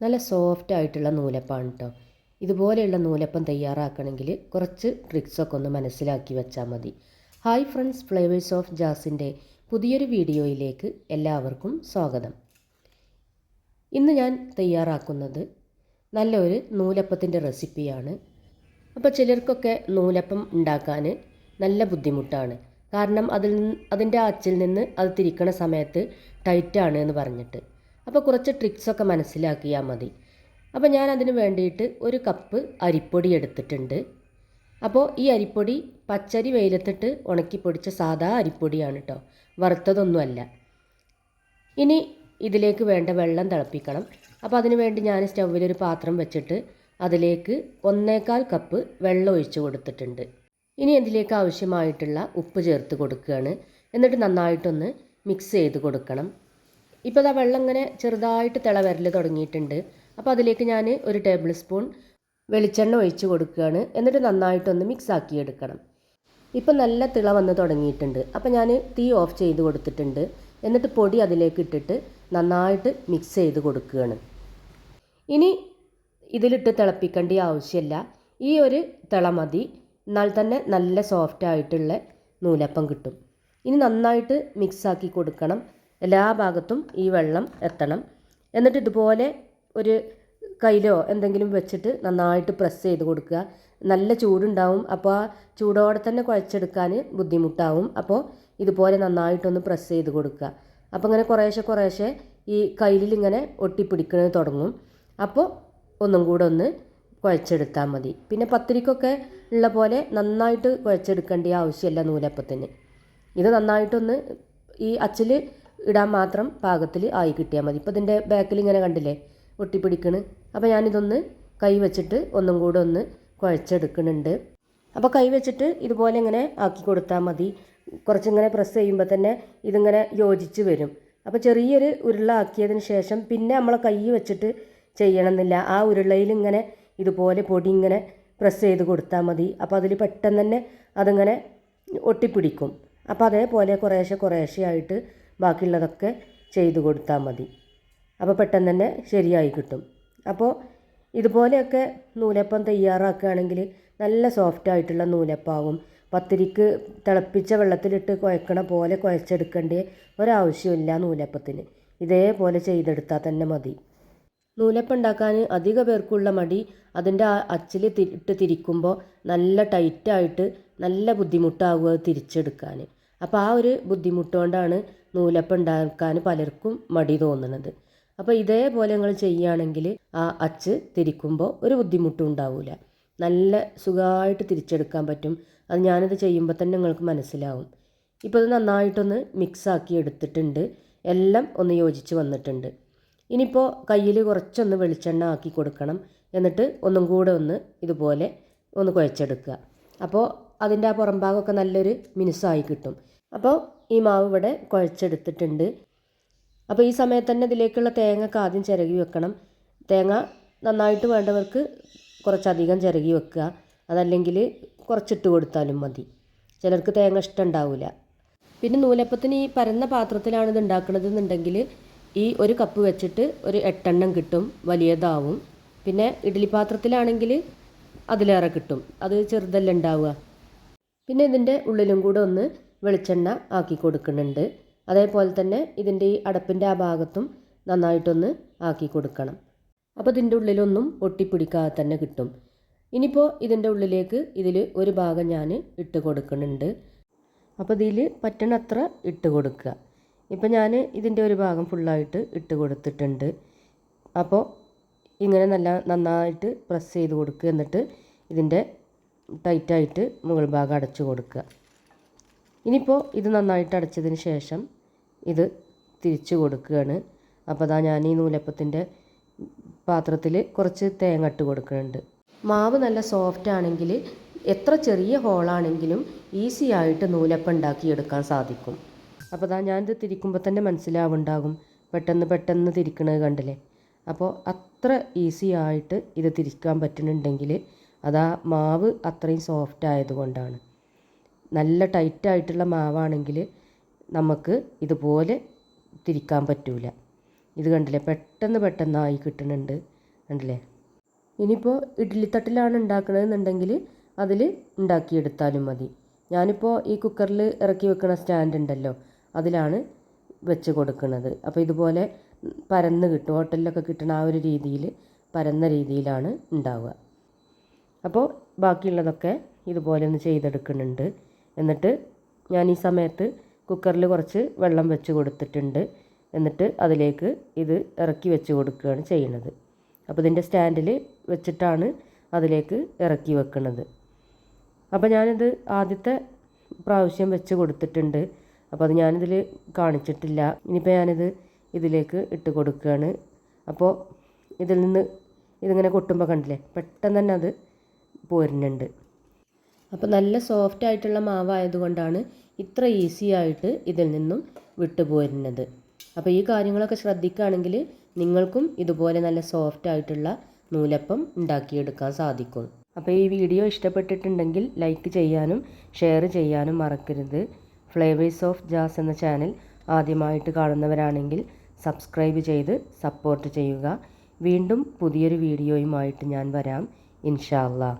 നല്ല സോഫ്റ്റ് ആയിട്ടുള്ള നൂലപ്പാണ് കേട്ടോ ഇതുപോലെയുള്ള നൂലപ്പം തയ്യാറാക്കണമെങ്കിൽ കുറച്ച് ട്രിക്സൊക്കെ ഒന്ന് മനസ്സിലാക്കി വെച്ചാൽ മതി. ഹായ് ഫ്രണ്ട്സ് ഫ്ലേവേഴ്സ് ഓഫ് ജാസിന്റെ പുതിയൊരു വീഡിയോയിലേക്ക് എല്ലാവർക്കും സ്വാഗതം. ഇന്ന് ഞാൻ തയ്യാറാക്കുന്നത് നല്ലൊരു നൂലപ്പത്തിന്റെ റെസിപ്പിയാണ്. അപ്പോൾ ചിലർക്കൊക്കെ നൂലപ്പം ഉണ്ടാക്കാൻ നല്ല ബുദ്ധിമുട്ടാണ്. കാരണം അതിൽ അതിന്റെ അച്ചിൽ നിന്ന് അത് തിരിക്കണ സമയത്ത് ടൈറ്റാണ് എന്ന് പറഞ്ഞിട്ട്. അപ്പോൾ കുറച്ച് ട്രിക്സൊക്കെ മനസ്സിലാക്കിയാൽ മതി. അപ്പോൾ ഞാൻ അതിന് വേണ്ടിയിട്ട് ഒരു കപ്പ് അരിപ്പൊടി എടുത്തിട്ടുണ്ട്. അപ്പോൾ ഈ അരിപ്പൊടി പച്ചരി വെയിലത്തിട്ട് ഉണക്കി പൊടിച്ച സാധാ അരിപ്പൊടിയാണ് കേട്ടോ വറുത്തതൊന്നുമല്ല. ഇനി ഇതിലേക്ക് വേണ്ട വെള്ളം തിളപ്പിക്കണം. അപ്പോൾ അതിന് വേണ്ടി ഞാൻ സ്റ്റൗവിലൊരു പാത്രം വെച്ചിട്ട് അതിലേക്ക് ഒന്നേകാൽ കപ്പ് വെള്ളം ഒഴിച്ച് കൊടുത്തിട്ടുണ്ട്. ഇനി എന്തിലേക്ക് ആവശ്യമായിട്ടുള്ള ഉപ്പ് ചേർത്ത് കൊടുക്കുകയാണ്. എന്നിട്ട് നന്നായിട്ടൊന്ന് മിക്സ് ചെയ്ത് കൊടുക്കണം. ഇപ്പോൾ ഇതാ വെള്ളം ഇങ്ങനെ ചെറുതായിട്ട് തിള വരൽ തുടങ്ങിയിട്ടുണ്ട്. അപ്പോൾ അതിലേക്ക് ഞാൻ ഒരു ടേബിൾ സ്പൂൺ വെളിച്ചെണ്ണ ഒഴിച്ച് കൊടുക്കുകയാണ്. എന്നിട്ട് നന്നായിട്ടൊന്ന് മിക്സ് ആക്കി എടുക്കണം. ഇപ്പം നല്ല തിള വന്ന് തുടങ്ങിയിട്ടുണ്ട്. അപ്പോൾ ഞാൻ തീ ഓഫ് ചെയ്ത് കൊടുത്തിട്ടുണ്ട്. എന്നിട്ട് പൊടി അതിലേക്ക് ഇട്ടിട്ട് നന്നായിട്ട് മിക്സ് ചെയ്ത് കൊടുക്കുകയാണ്. ഇനി ഇതിലിട്ട് തിളപ്പിക്കേണ്ട ആവശ്യമില്ല. ഈ ഒരു തിള മതി. എന്നാൽ തന്നെ നല്ല സോഫ്റ്റ് ആയിട്ടുള്ള നൂലപ്പം കിട്ടും. ഇനി നന്നായിട്ട് മിക്സാക്കി കൊടുക്കണം. എല്ലാ ഭാഗത്തും ഈ വെള്ളം എത്തണം. എന്നിട്ട് ഇതുപോലെ ഒരു കയ്യിലോ എന്തെങ്കിലും വെച്ചിട്ട് നന്നായിട്ട് പ്രസ് ചെയ്ത് കൊടുക്കുക. നല്ല ചൂടുണ്ടാവും. അപ്പോൾ ആ ചൂടോടെ തന്നെ കുഴച്ചെടുക്കാൻ ബുദ്ധിമുട്ടാവും. അപ്പോൾ ഇതുപോലെ നന്നായിട്ടൊന്ന് പ്രസ് ചെയ്ത് കൊടുക്കുക. അപ്പോൾ ഇങ്ങനെ കുറേശ്ശെ കുറേശ്ശെ ഈ കയ്യിൽ ഇങ്ങനെ ഒട്ടിപ്പിടിക്കുന്നത് തുടങ്ങും. അപ്പോൾ ഒന്നും കൂടെ ഒന്ന് കുഴച്ചെടുത്താൽ മതി. പിന്നെ പത്തിരിക്കൊക്കെ ഉള്ള പോലെ നന്നായിട്ട് കുഴച്ചെടുക്കേണ്ട ആവശ്യമില്ല നൂലപ്പത്തിന്. ഇത് നന്നായിട്ടൊന്ന് ഈ അച്ചിൽ ഇടാൻ മാത്രം പാകത്തിൽ ആയി കിട്ടിയാൽ മതി. ഇപ്പോൾ ഇതിന്റെ ബാക്കിൽ ഇങ്ങനെ കണ്ടില്ലേ? ഒട്ടിപ്പിടിക്കണ്. അപ്പോൾ ഞാനിതൊന്ന് കൈ വെച്ചിട്ട് ഒന്നും കൂടെ ഒന്ന് കുഴച്ചെടുക്കുന്നുണ്ട്. അപ്പോൾ കൈ വെച്ചിട്ട് ഇതുപോലെ ഇങ്ങനെ ആക്കി കൊടുത്താൽ മതി. കുറച്ചിങ്ങനെ പ്രസ് ചെയ്യുമ്പോൾ തന്നെ ഇതിങ്ങനെ യോജിച്ച് വരും. അപ്പോൾ ചെറിയൊരു ഉരുള ആക്കിയതിന് ശേഷം പിന്നെ നമ്മൾ കൈ വെച്ചിട്ട് ചെയ്യണമെന്നില്ല. ആ ഉരുളയിൽ ഇങ്ങനെ ഇതുപോലെ പൊടി ഇങ്ങനെ പ്രസ് ചെയ്ത് കൊടുത്താൽ മതി. അപ്പോൾ അതിൽ പെട്ടെന്ന് തന്നെ അതിങ്ങനെ ഒട്ടിപ്പിടിക്കും. അപ്പോൾ അതേപോലെ കുറേശ്ശെ കുറേശ്ശെ ആയിട്ട് ബാക്കിയുള്ളതൊക്കെ ചെയ്തു കൊടുത്താൽ മതി. അപ്പോൾ പെട്ടെന്ന് തന്നെ ശരിയായി കിട്ടും. അപ്പോൾ ഇതുപോലെയൊക്കെ നൂലപ്പം തയ്യാറാക്കുകയാണെങ്കിൽ നല്ല സോഫ്റ്റ് ആയിട്ടുള്ള നൂലപ്പാവും പത്തിരിക്ക് തിളപ്പിച്ച വെള്ളത്തിലിട്ട് കുഴക്കണ പോലെ കുഴച്ചെടുക്കേണ്ട ഒരാവശ്യമില്ല നൂലപ്പത്തിന്. ഇതേപോലെ ചെയ്തെടുത്താൽ തന്നെ മതി. നൂലപ്പം ഉണ്ടാക്കാൻ അധിക പേർക്കുള്ള മടി അതിന്റെ ആ അച്ചിൽ ഇട്ട് തിരിക്കുമ്പോൾ നല്ല ടൈറ്റായിട്ട് നല്ല ബുദ്ധിമുട്ടാവുക തിരിച്ചെടുക്കാൻ. അപ്പോൾ ആ ഒരു ബുദ്ധിമുട്ടുകൊണ്ടാണ് നൂലപ്പം ഉണ്ടാക്കാൻ പലർക്കും മടി തോന്നുന്നത്. അപ്പോൾ ഇതേപോലെ നിങ്ങൾ ചെയ്യുകയാണെങ്കിൽ ആ അച്ച് തിരിക്കുമ്പോൾ ഒരു ബുദ്ധിമുട്ടും ഉണ്ടാവില്ല നല്ല സുഖമായിട്ട് തിരിച്ചെടുക്കാൻ പറ്റും. അത് ഞാനിത് ചെയ്യുമ്പോൾ തന്നെ നിങ്ങൾക്ക് മനസ്സിലാവും. ഇപ്പോൾ ഇത് നന്നായിട്ടൊന്ന് മിക്സാക്കി എടുത്തിട്ടുണ്ട്. എല്ലാം ഒന്ന് യോജിച്ച് വന്നിട്ടുണ്ട്. ഇനിയിപ്പോൾ കയ്യിൽ കുറച്ചൊന്ന് വെളിച്ചെണ്ണ ആക്കി കൊടുക്കണം. എന്നിട്ട് ഒന്നും കൂടെ ഒന്ന് ഇതുപോലെ ഒന്ന് കുഴച്ചെടുക്കുക. അപ്പോൾ അതിന്റെ ആ പുറം ഭാഗമൊക്കെ നല്ലൊരു മിനുസായി കിട്ടും. അപ്പോൾ ഈ മാവ് ഇവിടെ കുഴച്ചെടുത്തിട്ടുണ്ട്. അപ്പോൾ ഈ സമയത്ത് തന്നെ ഇതിലേക്കുള്ള തേങ്ങ ആദ്യം ചിരകി വെക്കണം. തേങ്ങ നന്നായിട്ട് വേണ്ടവർക്ക് കുറച്ചധികം ചിരകി വെക്കുക. അതല്ലെങ്കിൽ കുറച്ചിട്ട് കൊടുത്താലും മതി. ചിലർക്ക് തേങ്ങ ഇഷ്ടം ഉണ്ടാവില്ല. പിന്നെ നൂലപ്പത്തിന് ഈ പരന്ന പാത്രത്തിലാണ് ഇത് ഉണ്ടാക്കുന്നത് എന്നുണ്ടെങ്കിൽ ഈ ഒരു കപ്പ് വെച്ചിട്ട് ഒരു എട്ടെണ്ണം കിട്ടും. വലിയതാവും. പിന്നെ ഇഡ്ഡലി പാത്രത്തിലാണെങ്കിൽ അതിലേറെ കിട്ടും. അത് ചെറുതല്ല ഉണ്ടാവുക. പിന്നെ ഇതിന്റെ ഉള്ളിലും കൂടെ ഒന്ന് വെളിച്ചെണ്ണ ആക്കി കൊടുക്കുന്നുണ്ട്. അതേപോലെ തന്നെ ഇതിന്റെ ഈ അടപ്പിന്റെ ആ ഭാഗത്തും നന്നായിട്ടൊന്ന് ആക്കി കൊടുക്കണം. അപ്പോൾ ഇതിന്റെ ഉള്ളിലൊന്നും ഒട്ടിപ്പിടിക്കാതെ തന്നെ കിട്ടും. ഇനിയിപ്പോൾ ഇതിന്റെ ഉള്ളിലേക്ക് ഇതിൽ ഒരു ഭാഗം ഞാൻ ഇട്ട് കൊടുക്കുന്നുണ്ട്. അപ്പോൾ ഇതിൽ പറ്റണത്ര ഇട്ട് കൊടുക്കുക. ഇപ്പോൾ ഞാൻ ഇതിന്റെ ഒരു ഭാഗം ഫുള്ളായിട്ട് ഇട്ട് കൊടുത്തിട്ടുണ്ട്. അപ്പോൾ ഇങ്ങനെ നല്ല നന്നായിട്ട് പ്രസ് ചെയ്ത് കൊടുക്കുക എന്നിട്ട് ഇതിന്റെ ടൈറ്റായിട്ട് മുകൾ ഭാഗം അടച്ചു കൊടുക്കുക. ഇനിയിപ്പോൾ ഇത് നന്നായിട്ട് അടച്ചതിന് ശേഷം ഇത് തിരിച്ചു കൊടുക്കുകയാണ്. അപ്പോൾ അതാ ഞാൻ ഈ നൂലപ്പത്തിന്റെ പാത്രത്തിൽ കുറച്ച് തേങ്ങ ഇട്ട് കൊടുക്കുന്നുണ്ട്. മാവ് നല്ല സോഫ്റ്റ് ആണെങ്കിൽ എത്ര ചെറിയ ഹോളാണെങ്കിലും ഈസി ആയിട്ട് നൂലപ്പം ഉണ്ടാക്കിയെടുക്കാൻ സാധിക്കും. അപ്പോൾ അതാ ഞാനിത് തിരിക്കുമ്പോൾ തന്നെ മനസ്സിലാവുണ്ടാകും പെട്ടെന്ന് പെട്ടെന്ന് തിരിക്കണത് കണ്ടില്ലേ? അപ്പോൾ അത്ര ഈസി ആയിട്ട് ഇത് തിരിക്കാൻ പറ്റുന്നുണ്ടെങ്കിൽ അതാ മാവ് അത്രയും സോഫ്റ്റ് ആയതുകൊണ്ടാണ്. നല്ല ടൈറ്റായിട്ടുള്ള മാവാണെങ്കിൽ നമുക്ക് ഇതുപോലെ തിരിക്കാൻ പറ്റൂല. ഇത് കണ്ടില്ലേ? പെട്ടെന്ന് പെട്ടെന്നായി കിട്ടുന്നുണ്ട്. കണ്ടില്ലേ? ഇനിയിപ്പോൾ ഇഡ്ഡലിത്തട്ടിലാണ് ഉണ്ടാക്കണമെന്നുണ്ടെങ്കിൽ അതിൽ ഉണ്ടാക്കിയെടുത്താലും മതി. ഞാനിപ്പോൾ ഈ കുക്കറിൽ ഇറക്കി വെക്കുന്ന സ്റ്റാൻഡ് ഉണ്ടല്ലോ അതിലാണ് വെച്ച് കൊടുക്കുന്നത് അപ്പോൾ ഇതുപോലെ പരന്ന് കിട്ടും. ഹോട്ടലിലൊക്കെ കിട്ടുന്ന ആ ഒരു രീതിയിൽ പരന്ന രീതിയിലാണ് ഉണ്ടാവുക. അപ്പോൾ ബാക്കിയുള്ളതൊക്കെ ഇതുപോലെ ഒന്ന് ചെയ്തെടുക്കുന്നുണ്ട്. എന്നിട്ട് ഞാൻ ഈ സമയത്ത് കുക്കറിൽ കുറച്ച് വെള്ളം വെച്ച് കൊടുത്തിട്ടുണ്ട്. എന്നിട്ട് അതിലേക്ക് ഇത് ഇറക്കി വെച്ച് കൊടുക്കുകയാണ് ചെയ്യുന്നത്. അപ്പോൾ ഇതിന്റെ സ്റ്റാൻഡിൽ വെച്ചിട്ടാണ് അതിലേക്ക് ഇറക്കി വെക്കുന്നത്. അപ്പോൾ ഞാനിത് ആദ്യത്തെ പ്രാവശ്യം വെച്ച് കൊടുത്തിട്ടുണ്ട്. അപ്പോൾ അത് ഞാനിതിൽ കാണിച്ചിട്ടില്ല. ഇനിയിപ്പോൾ ഞാനിത് ഇതിലേക്ക് ഇട്ട് കൊടുക്കുകയാണ്. അപ്പോൾ ഇതിൽ നിന്ന് ഇതിങ്ങനെ കൊട്ടുമ്പോൾ കണ്ടില്ലേ പെട്ടെന്ന് തന്നെ അത് പോരുന്നുണ്ട് അപ്പോൾ നല്ല സോഫ്റ്റ് ആയിട്ടുള്ള മാവായതുകൊണ്ടാണ് ഇത്ര ഈസി ആയിട്ട് ഇതിൽ നിന്നും വിട്ടുപോരുന്നത് അപ്പോൾ ഈ കാര്യങ്ങളൊക്കെ ശ്രദ്ധിക്കുകയാണെങ്കിൽ നിങ്ങൾക്കും ഇതുപോലെ നല്ല സോഫ്റ്റ് ആയിട്ടുള്ള നൂലപ്പം ഉണ്ടാക്കിയെടുക്കാൻ സാധിക്കും. അപ്പോൾ ഈ വീഡിയോ ഇഷ്ടപ്പെട്ടിട്ടുണ്ടെങ്കിൽ ലൈക്ക് ചെയ്യാനും ഷെയർ ചെയ്യാനും മറക്കരുത്. ഫ്ലേവേഴ്സ് ഓഫ് ജാസ് എന്ന ചാനൽ ആദ്യമായിട്ട് കാണുന്നവരാണെങ്കിൽ സബ്സ്ക്രൈബ് ചെയ്ത് സപ്പോർട്ട് ചെയ്യുക. വീണ്ടും പുതിയൊരു വീഡിയോയുമായിട്ട് ഞാൻ വരാം. ഇൻഷാ അല്ലാ